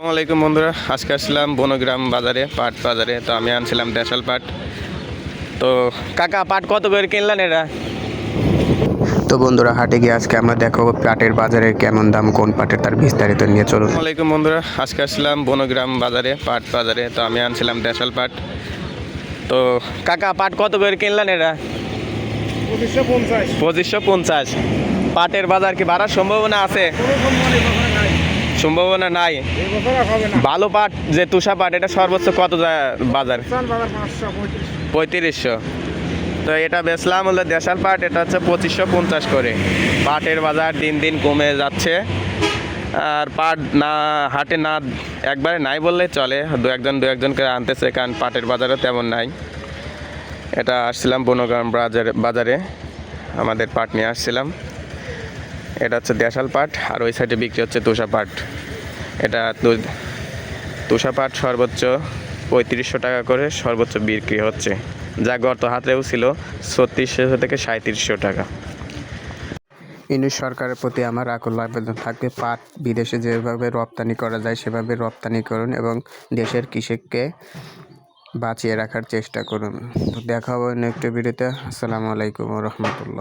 আসসালামু আলাইকুম বন্ধুরা। আজকে আসছিলাম বনগ্রাম বাজারে পাট বাজারে। তো আমি আনছিলাম দেশাল পাট। তো কাকা পাট কত করে কিনলেন এটা? তো বন্ধুরা হাটে গিয়ে আজকে আমরা দেখো পাটের বাজারে কেমন দাম কোন পাটের তার বিস্তারিত নিয়ে চলুন। আসসালামু আলাইকুম বন্ধুরা। আজকে আসছিলাম বনগ্রাম বাজারে পাট বাজারে। তো আমি আনছিলাম দেশাল পাট। তো কাকা পাট কত করে কিনলেন এটা? পঁচিশশো পঞ্চাশ। পঁচিশশো পঞ্চাশ। পাটের বাজার কি বাড়ার সম্ভাবনা আছে? সম্ভাবনা নাই। ভালো পাট, যে তুষা পাট, এটা সর্বোচ্চ কত বাজার? পঁয়ত্রিশশো। তো এটা বেচলাম হলো দেশাল পাট, এটা হচ্ছে পঁচিশশো পঞ্চাশ করে। পাটের বাজার দিন দিন কমে যাচ্ছে। আর পাট না, হাটে না, একবারে নাই বললেই চলে। দু একজন দু একজন করে আনতেছে, কারণ পাটের বাজারও তেমন নাই। এটা আসছিলাম বনগ্রাম বাজারে বাজারে। আমাদের পাট নিয়ে আসছিলাম। এটা হচ্ছে দেশাল পাট, আর ওই সাইডে বিক্রি হচ্ছে তুষা পাট। এটা তুষা পাট সর্বোচ্চ পঁয়ত্রিশশো টাকা করে সর্বোচ্চ বিক্রি হচ্ছে। যা গত হাতেও ছিল, ছত্রিশশো থেকে সাঁত্রিশশো টাকা। ইউনিট সরকারের প্রতি আমার আকুল আবেদন থাকবে, পাট বিদেশে যেভাবে রপ্তানি করা যায় সেভাবে রপ্তানি করুন এবং দেশের কৃষককে বাঁচিয়ে রাখার চেষ্টা করুন। দেখা হবে নেক্সট ভিডিওতে। আসসালামু আলাইকুম রহমতুল্লাহ।